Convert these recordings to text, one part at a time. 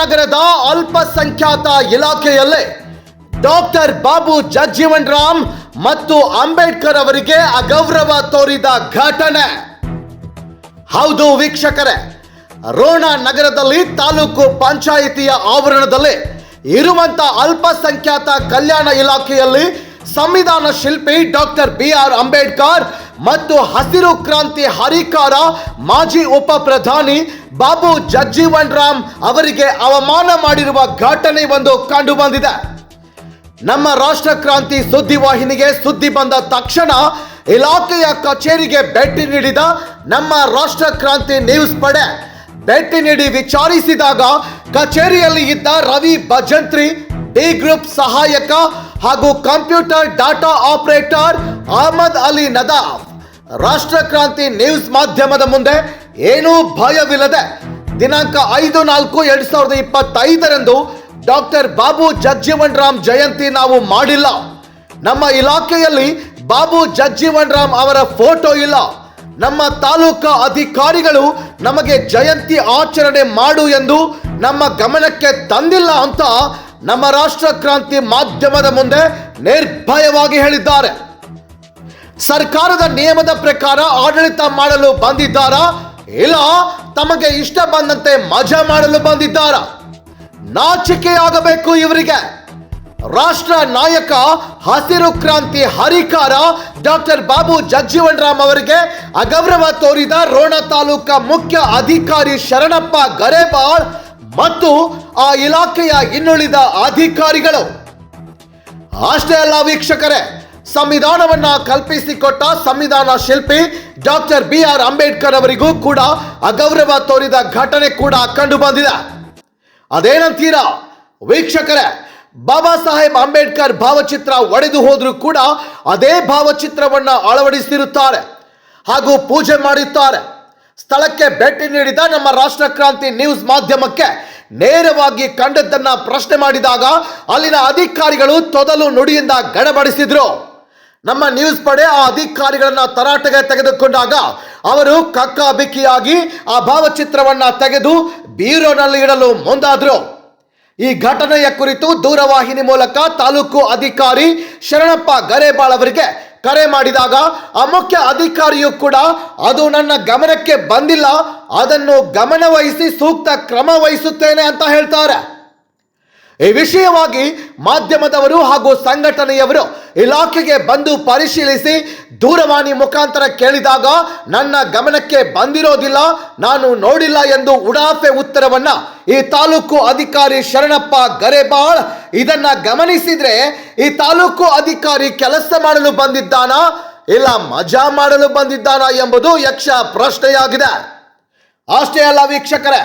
ನಗರದ ಅಲ್ಪಸಂಖ್ಯಾತ ಇಲಾಖೆಯಲ್ಲೇ ಡಾಕ್ಟರ್ ಬಾಬು ಜಗಜೀವನ್ ರಾಮ್ ಮತ್ತು ಅಂಬೇಡ್ಕರ್ ಅವರಿಗೆ ಅಗೌರವ ತೋರಿದ ಘಟನೆ. ಹೌದು ವೀಕ್ಷಕರೇ, ರೋಣ ನಗರದಲ್ಲಿ ತಾಲೂಕು ಪಂಚಾಯಿತಿಯ ಆವರಣದಲ್ಲಿ ಇರುವಂತ ಅಲ್ಪಸಂಖ್ಯಾತ ಕಲ್ಯಾಣ ಇಲಾಖೆಯಲ್ಲಿ ಸಂವಿಧಾನ ಶಿಲ್ಪಿ ಡಾಕ್ಟರ್ ಬಿ ಆರ್ ಅಂಬೇಡ್ಕರ್ ಮತ್ತು ಹಸಿರು ಕ್ರಾಂತಿ ಹರಿಕಾರ ಮಾಜಿ ಉಪ ಪ್ರಧಾನಿ ಬಾಬು ಜಗಜೀವನ್ ರಾಮ್ ಅವರಿಗೆ ಅವಮಾನ ಮಾಡಿರುವ ಘಟನೆ ಒಂದು ಕಂಡು ಬಂದಿದೆ ನಮ್ಮ ರಾಷ್ಟ್ರ ಕ್ರಾಂತಿ ಸುದ್ದಿವಾಹಿನಿಗೆ ಸುದ್ದಿ ಬಂದ ತಕ್ಷಣ ಇಲಾಖೆಯ ಕಚೇರಿಗೆ ಭೇಟಿ ನೀಡಿದ ನಮ್ಮ ರಾಷ್ಟ್ರ ಕ್ರಾಂತಿ ನ್ಯೂಸ್ ಪಡೆ ಭೇಟಿ ನೀಡಿ ವಿಚಾರಿಸಿದಾಗ ಕಚೇರಿಯಲ್ಲಿ ಇದ್ದ ರವಿ ಭಜಂತ್ರಿ, ಡಿ ಗ್ರೂಪ್ ಸಹಾಯಕ ಹಾಗೂ computer data operator Ahmed Ali Nadaf Rashtra Kranti news ಮಾಧ್ಯಮದ ಮುಂದೆ ಏನೂ ಭಯವಿಲ್ಲದೆ ದಿನಾಂಕ ಐದು ನಾಲ್ಕು ಎರಡು ಸಾವಿರದ ಇಪ್ಪತ್ತೈದರಂದು ಡಾಕ್ಟರ್ ಬಾಬು ಜಗಜೀವನ್ ರಾಮ್ ಜಯಂತಿ ನಾವು ಮಾಡಿಲ್ಲ. ನಮ್ಮ ಇಲಾಖೆಯಲ್ಲಿ ಬಾಬು ಜಗಜೀವನ್ ರಾಮ್ ಅವರ ಫೋಟೋ ಇಲ್ಲ. ನಮ್ಮ ತಾಲೂಕಾ ಅಧಿಕಾರಿಗಳು ನಮಗೆ ಜಯಂತಿ ಆಚರಣೆ ಮಾಡು ಎಂದು ನಮ್ಮ ಗಮನಕ್ಕೆ ತಂದಿಲ್ಲ ಅಂತ ನಮ್ಮ ರಾಷ್ಟ್ರ ಕ್ರಾಂತಿ ಮಾಧ್ಯಮದ ಮುಂದೆ ನಿರ್ಭಯವಾಗಿ ಹೇಳಿದ್ದಾರೆ. ಸರ್ಕಾರದ ನಿಯಮದ ಪ್ರಕಾರ ಆಡಳಿತ ಮಾಡಲು ಬಂದಿದ್ದಾರಾ? ಇಲ್ಲ, ತಮಗೆ ಇಷ್ಟ ಬಂದಂತೆ ಮಜಾ ಮಾಡಲು ಬಂದಿದ್ದಾರಾ? ನಾಚಿಕೆಯಾಗಬೇಕು ಇವರಿಗೆ. ರಾಷ್ಟ್ರ ನಾಯಕ, ಹಸಿರು ಕ್ರಾಂತಿ ಹರಿಕಾರ ಡಾಕ್ಟರ್ ಬಾಬು ಜಗಜೀವನ್ ರಾಮ್ ಅವರಿಗೆ ಅಗೌರವ ತೋರಿದ ರೋಣ ತಾಲೂಕಾ ಮುಖ್ಯ ಅಧಿಕಾರಿ ಶರಣಪ್ಪ ಗರೇಬಾಳ್ ಮತ್ತು ಆ ಇಲಾಖೆಯ ಇನ್ನುಳಿದ ಅಧಿಕಾರಿಗಳು. ಅಷ್ಟೇ ಅಲ್ಲ ವೀಕ್ಷಕರೇ ಸಂವಿಧಾನವನ್ನ ಕಲ್ಪಿಸಿಕೊಟ್ಟ ಸಂವಿಧಾನ ಶಿಲ್ಪಿ ಡಾಕ್ಟರ್ ಬಿ ಆರ್ ಅಂಬೇಡ್ಕರ್ ಅವರಿಗೂ ಕೂಡ ಅಗೌರವ ತೋರಿದ ಘಟನೆ ಕೂಡ ಕಂಡು ಬಂದಿದೆ. ಅದೇನಂತೀರಾ ವೀಕ್ಷಕರೇ, ಬಾಬಾ ಸಾಹೇಬ್ ಅಂಬೇಡ್ಕರ್ ಭಾವಚಿತ್ರ ಒಡೆದು ಹೋದ್ರೂ ಕೂಡ ಅದೇ ಭಾವಚಿತ್ರವನ್ನ ಅಳವಡಿಸಿರುತ್ತಾರೆ ಹಾಗೂ ಪೂಜೆ ಮಾಡುತ್ತಾರೆ ಸ್ಥಳಕ್ಕೆ ಭೇಟಿ ನೀಡಿದ ನಮ್ಮ ರಾಷ್ಟ್ರ ಕ್ರಾಂತಿ ನ್ಯೂಸ್ ಮಾಧ್ಯಮಕ್ಕೆ ನೇರವಾಗಿ ಕಂಡದ್ದನ್ನ ಪ್ರಶ್ನೆ ಮಾಡಿದಾಗ ಅಲ್ಲಿನ ಅಧಿಕಾರಿಗಳು ತೊದಲು ನುಡಿಯಿಂದ ಗಡಬಡಿಸಿದ್ರು. ನಮ್ಮ ನ್ಯೂಸ್ ಪಡೆ ಆ ಅಧಿಕಾರಿಗಳನ್ನ ತರಾಟೆಗೆ ತೆಗೆದುಕೊಂಡಾಗ ಅವರು ಕಕ್ಕಾಬಿಕ್ಕಿಯಾಗಿ ಆ ಭಾವಚಿತ್ರವನ್ನ ತೆಗೆದು ಬೀರೋನಲ್ಲಿ ಇಡಲು ಮುಂದಾದ್ರು. ಈ ಘಟನೆಯ ಕುರಿತು ದೂರವಾಹಿನಿ ಮೂಲಕ ತಾಲೂಕು ಅಧಿಕಾರಿ ಶರಣಪ್ಪ ಗರೇಬಾಳ್ ಅವರಿಗೆ ಕರೆ ಮಾಡಿದಾಗ ಆ ಮುಖ್ಯ ಅಧಿಕಾರಿಯು ಕೂಡ ಅದು ನನ್ನ ಗಮನಕ್ಕೆ ಬಂದಿಲ್ಲ, ಅದನ್ನು ಗಮನವಹಿಸಿ ಸೂಕ್ತ ಕ್ರಮ ವಹಿಸುತ್ತೇನೆ ಅಂತ ಹೇಳ್ತಾರೆ. ಈ ವಿಷಯವಾಗಿ ಮಾಧ್ಯಮದವರು ಹಾಗೂ ಸಂಘಟನೆಯವರು ಇಲಾಖೆಗೆ ಬಂದು ಪರಿಶೀಲಿಸಿ ದೂರವಾಣಿ ಮುಖಾಂತರ ಕೇಳಿದಾಗ, ನನ್ನ ಗಮನಕ್ಕೆ ಬಂದಿರೋದಿಲ್ಲ, ನಾನು ನೋಡಿಲ್ಲ ಎಂದು ಉಡಾಫೆ ಉತ್ತರವನ್ನ ಈ ತಾಲೂಕು ಅಧಿಕಾರಿ ಶರಣಪ್ಪ ಗರೆಬಾಳ್ ಇದನ್ನ ಗಮನಿಸಿದ್ರೆ, ಈ ತಾಲೂಕು ಅಧಿಕಾರಿ ಕೆಲಸ ಮಾಡಲು ಬಂದಿದ್ದಾನಾ, ಇಲ್ಲ ಮಜಾ ಮಾಡಲು ಬಂದಿದ್ದಾನಾ ಎಂಬುದು ಯಕ್ಷ ಪ್ರಶ್ನೆಯಾಗಿದೆ. ಅಷ್ಟೇ ಅಲ್ಲ ವೀಕ್ಷಕರೇ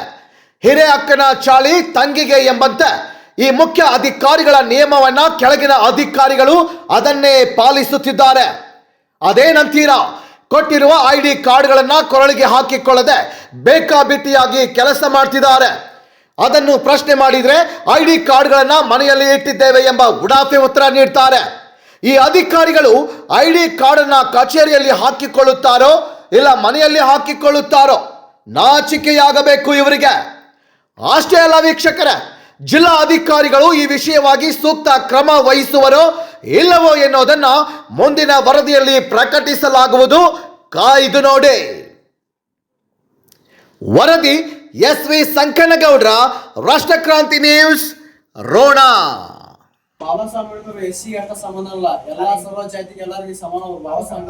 ಹಿರೇ ಅಕ್ಕನ ಚಾಳಿ ತಂಗಿಗೆ ಎಂಬಂತೆ ಈ ಮುಖ್ಯ ಅಧಿಕಾರಿಗಳ ನಿಯಮವನ್ನ ಕೆಳಗಿನ ಅಧಿಕಾರಿಗಳು ಅದನ್ನೇ ಪಾಲಿಸುತ್ತಿದ್ದಾರೆ. ಅದೇನಂತೀರಾ ಕೊಟ್ಟಿರುವ ಐ ಡಿ ಕಾರ್ಡ್ಗಳನ್ನ ಕೊರಳಿಗೆ ಹಾಕಿಕೊಳ್ಳದೆ ಬೇಕಾಬಿಟ್ಟಿಯಾಗಿ ಕೆಲಸ ಮಾಡ್ತಿದ್ದಾರೆ. ಅದನ್ನು ಪ್ರಶ್ನೆ ಮಾಡಿದ್ರೆ ಐ ಡಿ ಕಾರ್ಡ್ಗಳನ್ನ ಮನೆಯಲ್ಲಿ ಇಟ್ಟಿದ್ದೇವೆ ಎಂಬ ಉಡಾಫೆ ಉತ್ತರ ನೀಡ್ತಾರೆ. ಈ ಅಧಿಕಾರಿಗಳು ಐ ಡಿ ಕಾರ್ಡನ್ನ ಕಚೇರಿಯಲ್ಲಿ ಹಾಕಿಕೊಳ್ಳುತ್ತಾರೋ ಇಲ್ಲ ಮನೆಯಲ್ಲಿ ಹಾಕಿಕೊಳ್ಳುತ್ತಾರೋ ನಾಚಿಕೆಯಾಗಬೇಕು ಇವರಿಗೆ. ಅಷ್ಟೇ ಅಲ್ಲ ವೀಕ್ಷಕರೇ ಜಿಲ್ಲಾ ಅಧಿಕಾರಿಗಳು ಈ ವಿಷಯವಾಗಿ ಸೂಕ್ತ ಕ್ರಮ ವಹಿಸುವರೋ ಇಲ್ಲವೋ ಎನ್ನುವುದನ್ನು ಮುಂದಿನ ವರದಿಯಲ್ಲಿ ಪ್ರಕಟಿಸಲಾಗುವುದು. ಕಾಯ್ದು ನೋಡಿ. ವರದಿ S V Sankanagoudra Rashtrakranti news Ron. Baba Saheb Ambedkar S C ಅಷ್ಟ ಸಮಾನ ಅಲ್ಲ ಎಲ್ಲಾ ಸರ್ವ ಜಾತಿಗೆ ಎಲ್ಲರಿಗೂ ಸಮಾನ ಬಾಬಾ ಸಾಹೇಬ್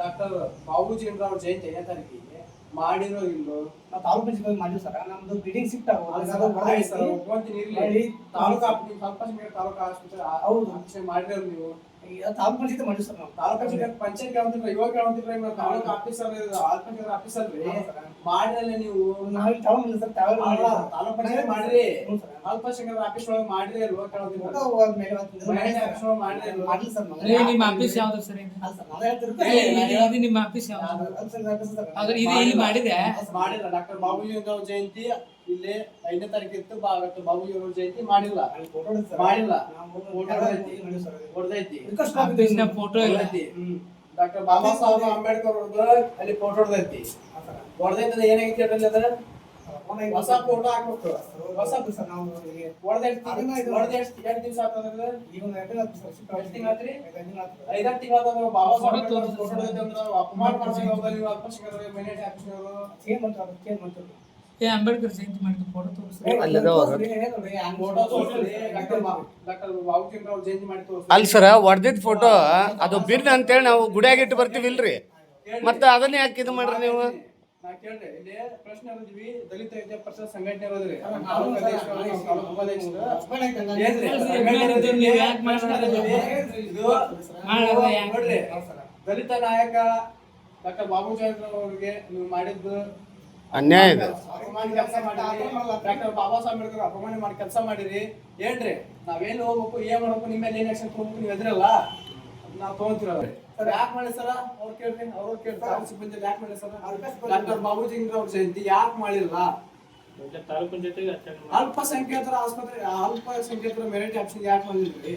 ಡಾಕ್ಟರ್ ಬಾಬುಜಿ ಅವ್ರ ಜಯಂತಿ ಐದನೇ ತಾರೀಕಿಗೆ. ಮಾಡಿರೋ ಇಲ್ಲೋ? ನಾವು ತಾಲೂಕು ಪಂಚಾಯತ್ ಮಾಡಿವಿ ಸರ್. ನಮ್ದು ಬಿಲ್ಡಿಂಗ್ ಒಪ್ಕೊಂತೀನಿ ಇರ್ಲಿ. ತಾಲೂಕು ತಾಲೂಕು ಆಸ್ಪತ್ರೆ ಹೌದು. ಮಾಡಿರೋ ನೀವು. ತಾಲೂಕು ಪಂಚಾಯತ್ ಮಾಡಿವಿ ಸರ್ ನಾವು. ತಾಲೂಕು ಪಂಚಾಯತ್ ಪಂಚಾಯತ್ ಕೇಳ್ತಿದ್ರ ಇವಾಗ ಕೇಳ್ತಿದ್ರ ಇವಾಗ ತಾಲೂಕು ಆಫೀಸರ್ ಆಲ್ಪಂಚಾಯತ್ ಆಫೀಸರ್ ರೀ ಹೌದು ಸರ್. ಮಾಡಿರಲ್ಲ ನೀವು? ನಾವು ಸರ್ ತಾವೇ ಅಲ್ಲ, ತಾಲೂಕು ಪಂಚಾಯತ್ ಮಾಡ್ರಿ. ಆಫೀಸ್ ಒಳಗೆ ಮಾಡಿರಿ ಆಫೀಸ್ ಮಾಡಿರಿ ಸರ್ ನಿಮ್ಮ ಆಫೀಸ್ ಯಾವ್ದು ಸರ್ ಇದು? ಅಲ್ಲ ನಿಮ್ಮ ಆಫೀಸ್ ಯಾವ್ದು? ಸರ್, ಇದು ಇಲ್ಲಿ ಮಾಡಿದೆ? ಮಾಡಿಲ್ಲ. ಡಾಕ್ಟರ್ ಬಾಬುಜಿ ಜಯಂತಿ ಇಲ್ಲಿ ಐದನೇ ತಾರೀಕು ಇತ್ತು ಬಾಬು ಇವರು ಅವ್ರ ಜಯಂತಿ ಮಾಡಿಲ್ಲ. ಮಾಡಿಲ್ಲ. ಫೋಟೋ ಎಲ್ಲ ಸರ್. ಹೊಡೆದೈತಿ. ಫೋಟೋ ಡಾಕ್ಟರ್ ಬಾಬಾ ಸಾಹೇಬ್ ಅಂಬೇಡ್ಕರ್ ಅವ್ರದ್ದು ಅಲ್ಲಿ ಫೋಟೋ ಹೊಡೆದೈತಿ. ಹೊಡೆದೈತಿ ಹೊಡೆದೈತದ ಏನಾಗೈತಿ ಹೇಳ್ರಿ ಅದ್ರ ಹೊಸ ಫೋಟೋ ಹಾಕ್ಬೇಕು ಹೊಸ ಸರ್ ನಾವು ಎರಡು ದಿವಸ ಆಗ್ತದೆ ಎಷ್ಟು ತಿಂಗಳಾತ್ರಿ? ಐದಾರು ತಿಂಗಳ ಬಾಬಾ ಸಾಹೇಬ್ ಫೋಟೋ ಅಪಮಾನ ನೀವು ಚೇಂಜ್ ಮಾಡ್ತಾರೆ ಚೇಂಜ್ ಮಾಡ್ತಾರೆ ಏ ಅಂಬೇಡ್ಕರ್ ಜಯಂತಿ ಮಾಡಿದ ಫೋಟೋ ತೋರಿಸ್ರಿ ಅಲ್ಲ ಸರ ಹೊಡೆದಿದ್ದ ಫೋಟೋ ಅದು ಬಿರ್ನ ಅಂತೇಳಿ ನಾವು ಗುಡಿಯಾಗಿ ಇಟ್ಟು ಬರ್ತೀವಿ ಇಲ್ರಿ ಮತ್ತೆ ಅದನ್ನೇ ಯಾಕೆ ಇದು ಮಾಡ್ರಿ ನೀವು. ದಲಿತ ನಾಯಕ ಡಾಕ್ಟರ್ ಬಾಬು ಚಂದ್ರ ಅವರಿಗೆ ನೀವು ಮಾಡಿದ್ದು ಅನ್ಯಾಯ ಇದೆ. ಬಾಬಾ ಅಪಮಾನ ಮಾಡಿ ಕೆಲಸ ಮಾಡಿರಿ, ಹೇಳ್ರಿ, ನಾವೇನು ಹೋಗ್ಬೇಕು, ಏನ್ ನಿಮ್ಮ ಆಕ್ಷನ್ ನೀವು ನಾವು ಮಾಡಿ ಸರ ಕೇಳ್ತಾರೆ ಯಾಕೆ ಡಾಕ್ಟರ್ ಅಲ್ಪಸಂಖ್ಯಾತರ ಆಸ್ಪತ್ರೆ, ಅಲ್ಪಸಂಖ್ಯಾತರ ಮೆರಿಟ್ ಆಪ್ಷನ್ ಯಾಕೆ ಬಂದಿದ್ರಿ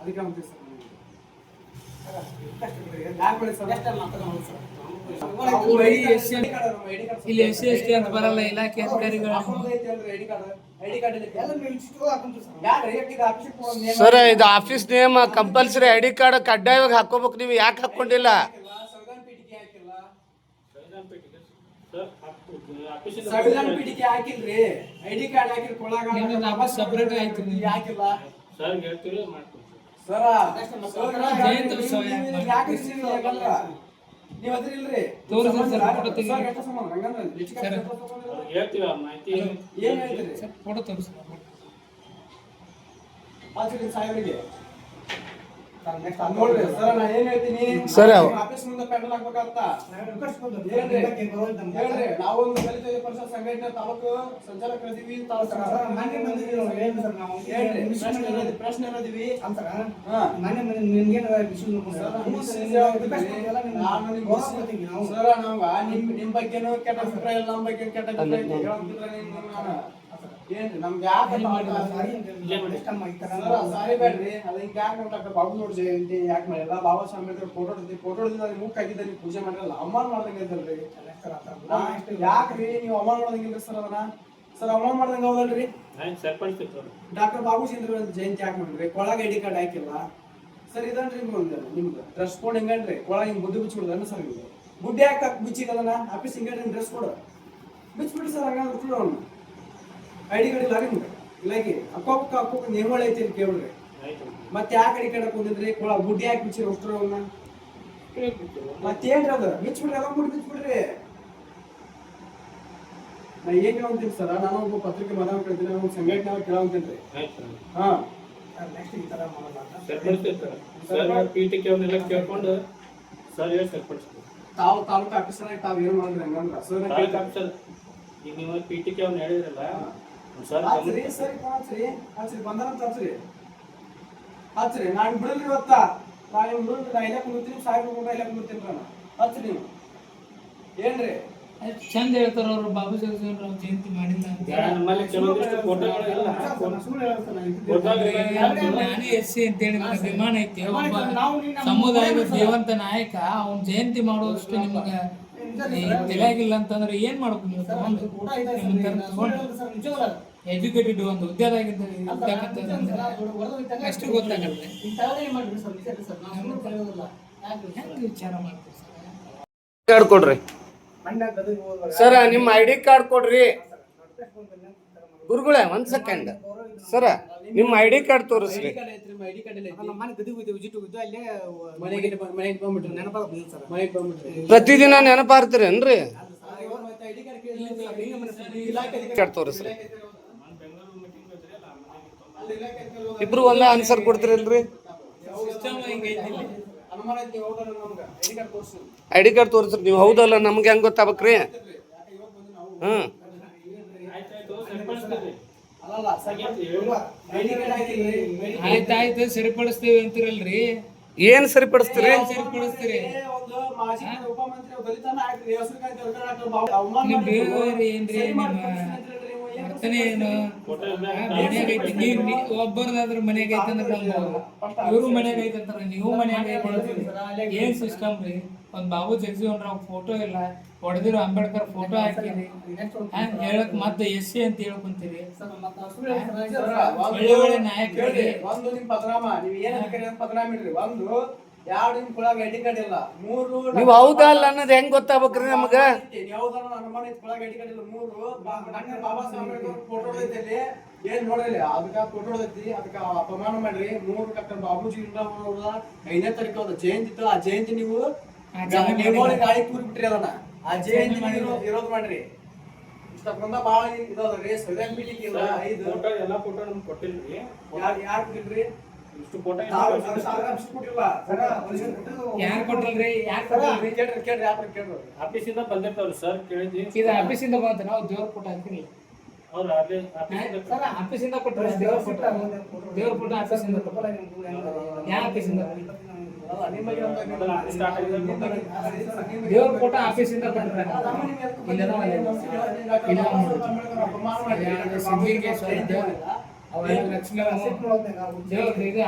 ಅದಕ್ಕೆ ಸರ್ ಯಾಕೆ ಮಾಡಿ ಸರ್ ಅವು ಐಡಿ ಎಸ್ ಸಿ ಇಲ್ಲಿ ಎಸ್ ಸಿ ಎಸ್ ಟಿ ಅಂತ ಬರಲ್ಲ ಇಲಾಖೆ ಅಧಿಕಾರಿಗಳು. ID card ID card sir. ಇದು office name compulsory I D card ಕಡ್ಡಾಯವಾಗಿ ಹಾಕೋಬೇಕು ನೀವು ಯಾಕೆ ಹಾಕೊಂಡಿಲ್ಲ? ಸಂವಿಧಾನ ಪೀಠಿಕೆ ಹಾಕಿಲ್ರಿ ಐಡಿ ಕಾರ್ಡ್ ಕೊಳಗ ನಿಮ್ದು ನಾವು separate ಆಯ್ತು ಹಾಕಿಲ್ಲ. ಸರ್ ಹೇಳ್ತೀವಿ ಸರ ಯಾಕೆ ನೀವ್ ಅದ್ರಿ ಇಲ್ರಿ. ತೋರಿಸಿ ಏನ್ ಹೇಳ್ತೀರಿ? ಸರ್ ಫೋಟೋ ತೋರಿಸ್ರಿ ಆಚೆ ಸಾಹೇಬರಿಗೆ. ಸರ್, ನಿಮ್ ಬಗ್ಗೆನೂ ಕೆಟ್ಟ ಅಭಿಪ್ರಾಯ ಇಲ್ಲ ನಮ್ಮ ಬಗ್ಗೆ ಕೆಟ್ಟ ಅಭಿಪ್ರಾಯ ಏನ್ರಿ ನಮ್ಗೆ ಯಾಕೆ ಸಾರಿ ಬೇಡ್ರಿ. ಅದ ಹಿಂಗೆ ಯಾಕೆ ನಾವು ಡಾಕ್ಟರ್ ಬಾಬು ನೋಡಿ ಜಯಂತಿ ಯಾಕೆ ಮಾಡಿಲ್ಲ? ಬಾಬಾ ಸಾಹೇಬ್ ಅಂಬೇಡ್ಕರ್ ಫೋಟೋ ಹೊಡೆದಿ ಫೋಟೋ ಹೊಡೆದಿಲ್ಲ ಮುಖ ಆಗಿದ್ದ ನೀವು ಪೂಜೆ ಮಾಡಿರಲ್ಲ ಅವಮಾನ ಮಾಡ್ದಂಗೆ next ಯಾಕ್ರಿ ನೀವು ಅವಮಾನ ಮಾಡ್ದಂಗಿಲ್ಲ ಸರ್ ಅದನ್ನ ಸರ್ ಅವಮಾನ ಮಾಡ್ದಂಗ ಹೌದಲ್ರಿ? ಡಾಕ್ಟರ್ ಬಾಬು ಚಂದ್ರ ಜಯಂತಿ ಯಾಕೆ ಮಾಡಿದ್ರಿ? ಕೊಳಗ ಡಿ ಕಾರ್ಡ್ ಹಾಕಿಲ್ಲ? ಸರ್ ಇದನ್ರಿ ನಿಮ್ಗೆ ನಿಮ್ಗೆ ಡ್ರೆಸ್ ಕೋಡ್ ಹೆಂಗನ್ರಿ ಕೊಳಗ ಹಿಂಗ್ ಬುದ್ಧಿ ಬಿಚ್ಚಿಬಿಡ್ದನ್ನ ಸರ್ ನಿಮ್ದು? ಬುಡ್ಡಿ ಯಾಕೆ ಬಿಚ್ಚಿದಲ್ಲ ಆಫೀಸ್ ಹಿಂಗನ್ರಿ ಡ್ರೆಸ್ ಕೋಡ್? ಬಿಚ್ಚಿಬಿಡಿ ಸರ್ ಹಂಗಂದ್ರೆ ಕೂಡ ಅವ್ನು. ಐಡಿ ಕಾರ್ಡ್ ಇಲ್ಲ ನಿಮ್ಗೆ ಇಲ್ಲಾಗಿ ಅಕ್ಕೋಪಕ್ಕ ಅಕ್ಕೋಪಕ್ಕ ನೇಮಳ ಐತಿ ಅಂತ ಕೇಳ್ರಿ ಆಯ್ತು ಮತ್ತೆ ಯಾಕೆ ಐಡಿ ಕಾರ್ಡ್ ಹಾಕೊಂಡಿದ್ರಿ ಕೊಳ ಗುಡ್ಡಿ ಹಾಕಿ ಬಿಚ್ಚಿರಿ ಅಷ್ಟ್ರ ಅವನ್ನ ಮತ್ತೇನ್ರಿ ಅದು? ಬಿಚ್ಚಿಬಿಡ್ರಿ ಎಲ್ಲ ಮುಡಿ ಬಿಚ್ಚಿಬಿಡ್ರಿ. ನಾ ಏನ್ ಕೇಳಂತೀನಿ ಸರ್ ನಾನು ಒಬ್ಬ ಪತ್ರಿಕೆ ಮಾಧ್ಯಮ ಕೇಳ್ತೀನಿ ನಾನು ಸಂಘಟನೆ ಅವ್ರು ಕೇಳಂತೀನಿ ಹಾ. ಸರ್, ನೆಕ್ಸ್ಟ್ ಈ ತರ ಸರ್ ಪೀಠಕ್ಕೆ ಅವನ್ನೆಲ್ಲ ಕೇಳ್ಕೊಂಡು ಸರ್ ಹೇಳಿ ಸರಿಪಡಿಸ್ತೀವಿ ತಾವು ತಾಲೂಕು ಆಫೀಸರ್ ತಾವ್ ಏನು ಮಾಡಿದ್ರಿ ಹಂಗಂದ್ರ? ಸರ್ ಈಗ ನೀವು ಪೀಠಕ್ಕೆ ಅವ್ನು ಹೇಳಿದ್ರಲ್ಲ ಸರ್ ಹಚ್ರಿ ಸರಿ ಹಚ್ರಿ ಹಚ್ರಿ ಬಂದಾರಂತ ಹಚ್ರಿ ಹಚ್ರಿ ನಾನು ಬಿಡಲ್ರಿ ಇವತ್ತ? ನಾ ನಿಮ್ ಬಿಡಲ್ರಿ ನಾ ಇಲ್ಲ ಕುಂದಿರ್ತೀನಿ ಸಾಹೇಬ್ರ ಮುಂದೆ ಇಲ್ಲ ಕುಂದಿರ್ತೀನಿ ನಾನು. ಹಚ್ರಿ ನೀವು. ಏನ್ರಿ? ಚಂದ ಹೇಳ್ತಾರ ಅವ್ರು ಬಾಬು ಜಗಜೀವನರಾವ್ ಜಯಂತಿ ಮಾಡಿಲ್ಲ ಅಂತ. ನಮ್ಮಲ್ಲಿ ಕೆಲವೊಂದಿಷ್ಟು ನಾನು. ನಾನೇ ಎಸ್ ಸಿ ಅಂತ ಹೇಳಿ ನನಗೆ ಅಭಿಮಾನ ಐತಿ. ಒಬ್ಬ ಸಮುದಾಯದ. ಜೀವಂತ ನಾಯಕ ಅವ್ನ ಜಯಂತಿ ಮಾಡುವಷ್ಟು ನಿಮಗ ತಿಳಿಯಾಗಿಲ್ಲ ಅಂತಂದ್ರೆ ಏನ್ ಮಾಡ್ಬೇಕು ನೀವು. ಎಜುಕೇಟೆಡ್ ಒಂದು ಉದ್ಯೋಗ ಹೊರಗೆ ಅಷ್ಟು ಗೊತ್ತಾಗತ್ತೆ? ವಿಚಾರ ಮಾಡ್ತೀವಿ ಕಾರ್ಡ್ ಕೊಡ್ರಿ. ಸರ್ ನಿಮ್ಮ ಐ ಡಿ ಕಾರ್ಡ್ ಕೊಡ್ರಿ. ಗುರುಗಳೇ ಒಂದ್ ಸೆಕೆಂಡ್ ಸರ ನಿಮ್ಮ ಐ ಡಿ ಕಾರ್ಡ್ ತೋರಿಸ್ರಿ. ಪ್ರತಿದಿನ ನೆನಪಾರ್ತೀರೇನ್ರಿ ಕಾರ್ಡ್ ತೋರಿಸ್ರಿ. ಇಬ್ರು ಒಂದೇ ಆನ್ಸರ್ ಕೊಡ್ತೀರಲ್ರಿ? ಸಿಸ್ಟಮ್ ಹಿಂಗೈತಿ ಇಲ್ಲಿ. ಅನುಮಾನ ಐತಿ ಹೌದಲ್ಲ ಐಡಿ ಕಾರ್ಡ್ ತೋರಿಸಿ ಐ ಡಿ ಕಾರ್ಡ್ ತೋರಿಸ್ರಿ ನೀವು ಹೌದಲ್ಲ ನಮ್ಗೆ ಹೆಂಗ್ ಗೊತ್ತಾಗ್ಬೇಕ್ರಿ? ಹ್ಮ್ ಆಯ್ತಾಯ್ತು ಸರಿಪಡಿಸ್ತೀವಿ ಅಲ್ಲಲ್ಲ ಐಡಿ ಕಾರ್ಡ್ ಹಾಕಿಲ್ರಿ ಆಯ್ತಾಯ್ತು ಸರಿಪಡಿಸ್ತೀವಿ ಅಂತಿರಲ್ರಿ? ಏನ್ ಸರಿಪಡಿಸ್ತೀರಿ? ಏನ್ ಸರಿಪಡಿಸ್ತೀರಿ? ಒಂದು ಮಾಜಿ ಉಪಮಂತ್ರಿ ಹೆಸರು ಅವಮಾನ. ಏನ್ರಿ ನಿಮ್ಮ- ಮತ್ತನೇ ಏನು ಐತಿ ನೀವ್ ಒಬ್ಬರದಾದ್ರ ಮನ್ಯಾಗ ಐತಿ ಅಂದ್ರೆ ನಮ್ದು ಇವ್ರು ಮನ್ಯಾಗ ಐತಿ ನೀವು ಮನ್ಯಾಗ ಐತಿ ಏನ್ ಸಿಸ್ಟಮ್ ರೀ? ಒಂದ್ ಬಾಬು ಜಗಜೀವನ್ ರಾವ್ ಫೋಟೋ ಇಲ್ಲ ಹೊಡೆದಿರೋ ಅಂಬೇಡ್ಕರ್ ಫೋಟೋ ಹಾಕಿರಿ. ಹೇಳಕ್ ಮತ್ತೆ ಎಸ್ ಸಿ ಅಂತ ಹೇಳ್ಕೊಂತೀರಿ ಒಳ್ಳೆ ಒಳ್ಳೆ ನಾಯಕರಿಗೆ ಒಂದು ನಿಮ್ ಪದ್ರಾಮ ನೀವ್ ಏನ್ ಪದ್ರಾಮ ಇಡ್ರಿ ಒಂದು ಎರಡು ನಿಮ್ ಕೊಳಗ ಐಡಿ ಮೂರು ನೀವು ಹೌದಾ ಅಲ್ಲ ಅನ್ನೋದು ಹೆಂಗ್ ಗೊತ್ತಾಗ್ಬೇಕ್ರಿ ನಮಗ? ಯಾವ್ದಾರ ಅನುಮಾನ ಇತ್ತು ಕೊಳಗ ಐಡಿ ಮೂರು. ಡಾಕ್ಟರ್ ಬಾಬಾ ಸಾಹೇಬ್ ಅಂಬೇಡ್ಕರ್ ಫೋಟೋ ಐತಿ ಏನ್ ನೋಡಿಲ್ಲ ಅದಕ್ಕ ಫೋಟೋ ಐತಿ ಅದಕ್ಕ ಅಪಮಾನ ಮಾಡ್ರಿ. ಮೂರು ಡಾಕ್ಟರ್ ಬಾಬೂಜಿ ಇಂದ್ರಾವ್ ಅವ್ರ ಐದನೇ ತಾರೀಕು ಅವ್ರ ಜಯಂತಿ ಇತ್ತು ಆ ಜಯಂತಿ ನೀವು ನೇಮೋಳಿ ಗಾಳಿ ಕೂರಿ ಬಿಟ್ರಿ ಅದನ್ನ. ಆ ಜಯಂತಿ ನೀವು ವಿರೋಧ ಮಾಡ್ರಿ. ಇಷ್ಟಕ್ಕೊಂದ ಬಾಳ ಇದಾದ್ರಿ ಸರಿಯಾಗಿ ಮೀಟಿಂಗ್ ಇಲ್ಲ. ಐದು. ಫೋಟೋ ಎಲ್ಲ ಫೋಟೋ ನಮ್ಗೆ ಕೊಟ್ಟಿಲ್ರಿ. ಯಾರ್ ಯಾರು ಬಿಟ್ರಿ ಇಷ್ಟು ಫೋಟೋ ಯಾರ್ ಕೊಟ್ಟಲ್ರಿ? ಯಾರ್ ಕೊಟ್ಟಲ್ರಿ? ಕೇಳ್ರಿ ಕೇಳ್ರಿ ಯಾರು ಕೇಳ್ರಿ. ಆಫೀಸಿಂದ ಬಂದಿರ್ತಾವ್ರಿ ಸರ್ ಕೇಳಿದ್ವಿ. ಇದು ಆಫೀಸಿಂದ ಬಂತ ನಾವು ದೇವ್ರ ಫೋಟೋ ಅಂತೀನಿ ಅವ್ರು ಅಲ್ಲಿ ಆಫೀಸಿಂದ ಸರ್ ಆಫೀಸಿಂದ ಕೊಟ್ಟರೆ ದೇವ್ರ ಫೋಟೋ ದೇವ್ರ ಆಫೀಸಿಂದ ಯಾವ ಆಫೀಸಿಂದ? ದೇವ್ರ ಫೋಟೋ ಕೊಟ್ಟರೆ ಇಲ್ಲ. ದೇವ್ರ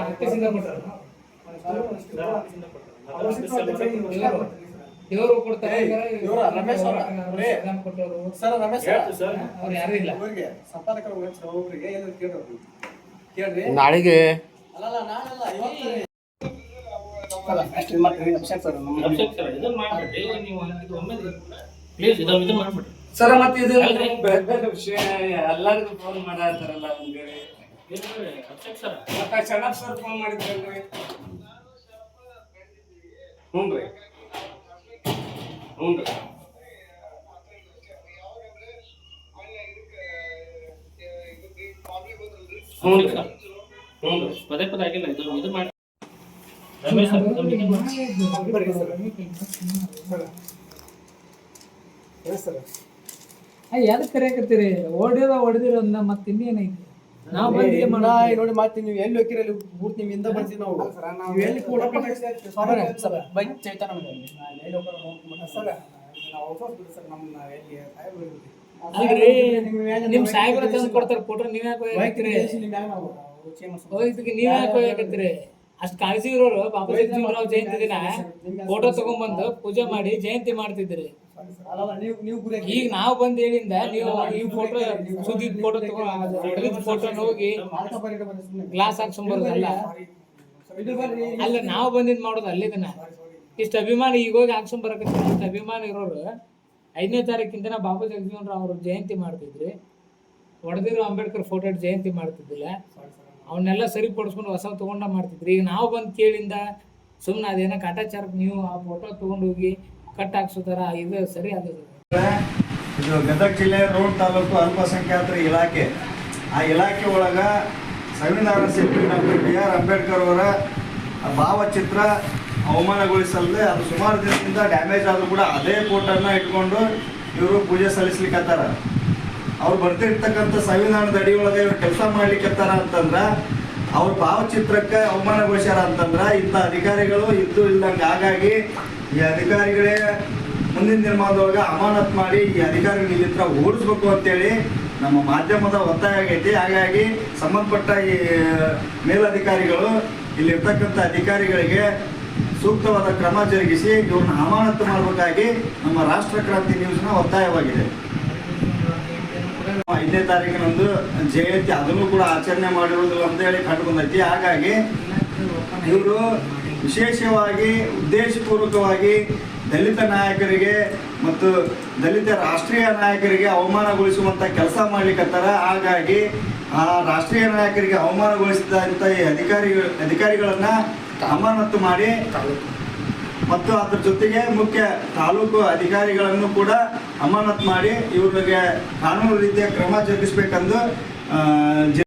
ಆಫೀಸಿಂದ ಕೊಟ್ಟರು. ದೇವರು ದೇವರು ಕೊಡ್ತಾರೆ. ಇವ್ರು ರಮೇಶ್ ಅವರೇ? ರೇ. ಕೊಟ್ಟವರು. ಸರ್ ರಮೇಶ್ ಹೇಳ್ತು ಸರ್. ಅವ್ರು ಯಾರು ಇಲ್ಲ. ಅವ್ರಿಗೆ ಸಂಪಾದಕರ ಒಬ್ಬರಿಗೆ ಏನಾದ್ರು ಕೇಳ್ರಿ. ಕೇಳ್ರಿ. ನಾಳೆಗೆ. ಅಲ್ಲಲ್ಲ ನಾನಲ್ಲ ಇವತ್ತು ಸರ್ ಮತ್ತೆ ಇದು ಬೇರೆ ಬೇರೆ ವಿಷಯ ಎಲ್ಲರಿಗೂ ಫೋನ್ ಮಾಡತ್ತಾರಲ್ಲ ಮತ್ತೆ ಸರ್ ಫೋನ್ ಮಾಡಿದ್ರಲ್ರಿ ಹ್ಞೂ ರೀ. ಹ್ಞೂ ರೀ. ಹ್ಞೂ ರೀ. ಸರ್ ಹ್ಞೂ ರೀ. ಪದೇ ಪದೇ ಆಗಿಲ್ಲ ಇದು ಇದು ಮಾಡಿ. Ramesh sir sir. ಯಾವ್ದು ಕರೆಯಕತ್ತೀರಿ ಓಡಿದ ಹೊಡೆದಿರ ಮತ್ತೆ ಇನ್ನೇನೈತಿ? ನಾವು ಬಂದಿ ಏನ್ ನೋಡಿ ಮತ್ತೆ ನೀವು ಎಲ್ಲಿ ಹೋಗಿರಿ ಅಲ್ಲಿ ಬೂತ್ ನಿಮ್ಮಿಂದ ಬರ್ತೀವಿ ನಾವು? ನೀವು ಎಲ್ಲಿ ಕೂಡ ಬೈ ಚೈತನ್ಯ ನಿಮ್ ಸಾಹೇಬ್ರ ತಂದು ಕೊಡ್ತಾರ ಕೊಟ್ರೆ ನೀವ್ ಯಾಕೆ ಹೋಗ್ತೀರಿ? ಹೋಗಿದ್ದಕ್ಕೆ ನೀವ್. ಯಾಕೆ ಹೋಗ್ತೀರಿ ಅಷ್ಟ್ ಕಾಳಜಿ ಇರೋರು ಬಾಬಾ ಜಯಂತಿ ದಿನ ಫೋಟೋ ತಗೊಂಡ್ಬಂದು ಪೂಜೆ ಮಾಡಿ ಜಯಂತಿ ಮಾಡ್ತಿದ್ರಿ ಈಗ ನಾವು ಬಂದ್ ಹೇಳಿಂದ ನೀವು ಈ ಫೋಟೋ ಸುದ್ದಿ ಫೋಟೋ ತಗೊಂಡ್ ಫೋಟೋ ಹೋಗಿ ಗ್ಲಾಸ್ ಹಾಕ್ಸ್ಕೊಂಬರೋದಲ್ಲ ಅಲ್ಲ ನಾವು ಬಂದಿದ್ ಮಾಡೋದು ಅಲ್ಲಿದನ ಇಷ್ಟ ಅಭಿಮಾನ ಈಗ ಹೋಗಿ ಹಾಕ್ಸ್ ಬರಕ ಇಷ್ಟ ಅಭಿಮಾನ ಇರೋರು ಐದನೇ ತಾರೀಕಿಂದ ಜಗಜೀವನ್ ರಾವ್ ಅವ್ರ ಜಯಂತಿ ಮಾಡ್ತಿದ್ರಿ. ಒಡೆದಿರೋ ಅಂಬೇಡ್ಕರ್ ಫೋಟೋ ಜಯಂತಿ ಮಾಡ್ತಿದ್ದಿಲ್ಲ. ಅವನ್ನೆಲ್ಲ ಸರಿಪಡಿಸ್ಕೊಂಡು ಹೊಸ ತಗೊಂಡ ಮಾಡ್ತಿದ್ರಿ. ಈಗ ನಾವು ಬಂದು ಕೇಳಿಂದ ಸುಮ್ಮನೆ ಅದೇನೋ ಕಾಟಾಚಾರಕ್ಕೆ ನೀವು ಆ ಫೋಟೋ ತಗೊಂಡು ಹೋಗಿ ಕಟ್ ಹಾಕ್ಸೋತಾರ ಇದು ಸರಿ, ಅದು ಇದು. ಗದಗ ಜಿಲ್ಲೆ ರೋಡ್ ತಾಲೂಕು ಅಲ್ಪಸಂಖ್ಯಾತರ ಇಲಾಖೆ. ಆ ಇಲಾಖೆ ಒಳಗ ಸಂವಿಧಾನ ಶಿಲ್ಪಿ ಡಾಕ್ಟರ್ ಬಿ ಆರ್ ಅಂಬೇಡ್ಕರ್ ಅವರ ಭಾವಚಿತ್ರ ಅವಮಾನಗೊಳಿಸಲ್ದೆ ಅದು ಸುಮಾರು ದಿನದಿಂದ ಡ್ಯಾಮೇಜ್ ಆದರೂ ಕೂಡ ಅದೇ ಫೋಟೋನ ಇಟ್ಕೊಂಡು ಇವರು ಪೂಜೆ ಸಲ್ಲಿಸ್ಲಿಕ್ಕತ್ತಾರ ಅವ್ರು ಬರ್ತಿರ್ತಕ್ಕಂಥ ಸಂವಿಧಾನದ ಅಡಿಯೊಳಗೆ ಇವ್ರು ಕೆಲಸ ಮಾಡ್ಲಿಕ್ಕತ್ತಾರ ಅಂತಂದ್ರ ಅವ್ರ ಭಾವಚಿತ್ರಕ್ಕೆ ಅವಮಾನಗೊಳಿಸ್ಯಾರ ಅಂತಂದ್ರ ಇಂಥ ಅಧಿಕಾರಿಗಳು ಇದ್ದು ಇಲ್ದಂಗೆ ಹಾಗಾಗಿ ಈ ಅಧಿಕಾರಿಗಳೇ ಮುಂದಿನ ನಿರ್ಮಾಣದೊಳಗೆ ಅಮಾನತ್ ಮಾಡಿ ಈ ಅಧಿಕಾರಿಗಳು ಇಲ್ಲಿತ್ರ ಓಡಿಸ್ಬೇಕು ಅಂತೇಳಿ ನಮ್ಮ ಮಾಧ್ಯಮದ ಒತ್ತಾಯ ಆಗೈತಿ. ಹಾಗಾಗಿ ಸಂಬಂಧಪಟ್ಟ ಈ ಮೇಲಧಿಕಾರಿಗಳು ಇಲ್ಲಿರ್ತಕ್ಕಂಥ ಅಧಿಕಾರಿಗಳಿಗೆ ಸೂಕ್ತವಾದ ಕ್ರಮ ಜರುಗಿಸಿ ಇವ್ರನ್ನ ಅಮಾನತು ಮಾಡಬೇಕಾಗಿ ನಮ್ಮ ರಾಷ್ಟ್ರ ಕ್ರಾಂತಿ ನ್ಯೂಸ್ನ ಒತ್ತಾಯವಾಗಿದೆ. ಐದನೇ ತಾರೀಕಿನಂದು ಜಯಂತಿ, ಅದನ್ನು ಕೂಡ ಆಚರಣೆ ಮಾಡಿರುವುದಿಲ್ಲ ಅಂತ ಹೇಳಿ ಕಂಡು ಬಂದೈತಿ. ಹಾಗಾಗಿ ಇವರು ವಿಶೇಷವಾಗಿ ಉದ್ದೇಶಪೂರ್ವಕವಾಗಿ ದಲಿತ ನಾಯಕರಿಗೆ ಮತ್ತು ದಲಿತ ರಾಷ್ಟ್ರೀಯ ನಾಯಕರಿಗೆ ಅವಮಾನಗೊಳಿಸುವಂತ ಕೆಲಸ ಮಾಡ್ಲಿಕ್ಕತ್ತಾರ ಹಾಗಾಗಿ ಆ ರಾಷ್ಟ್ರೀಯ ನಾಯಕರಿಗೆ ಅವಮಾನಗೊಳಿಸಿದಂಥ ಈ ಅಧಿಕಾರಿಗಳು ಅಧಿಕಾರಿಗಳನ್ನ ಅಮಾನತು ಮಾಡಿ ಮತ್ತು ಅದ್ರ ಜೊತೆಗೆ ಮುಖ್ಯ ತಾಲೂಕು ಅಧಿಕಾರಿಗಳನ್ನು ಕೂಡ ಅಮಾನತ್ ಮಾಡಿ ಇವರಿಗೆ ಕಾನೂನು ರೀತಿಯ ಕ್ರಮ ಜರುಗಿಸಬೇಕೆಂದು